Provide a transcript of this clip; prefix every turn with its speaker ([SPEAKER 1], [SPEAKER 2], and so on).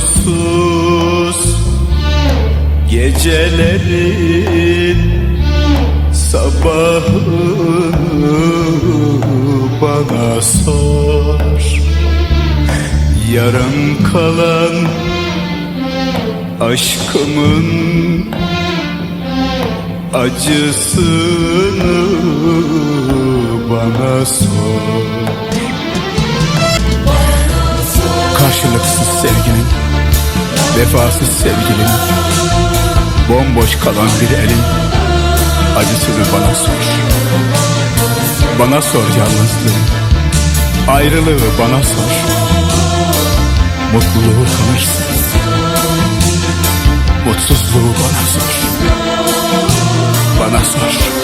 [SPEAKER 1] uykusuz Gecelerin sabahı bana sor. Yarım kalan aşkımın acısını bana sor. Karşılıksız sevginin, vefasız sevgilin Bomboş kalan bir elin acısını bana sor. Bana sor yalnızlığı, ayrılığı bana sor. Mutluluğu tanırsın Mutsuzluğu bana sor. Bana sor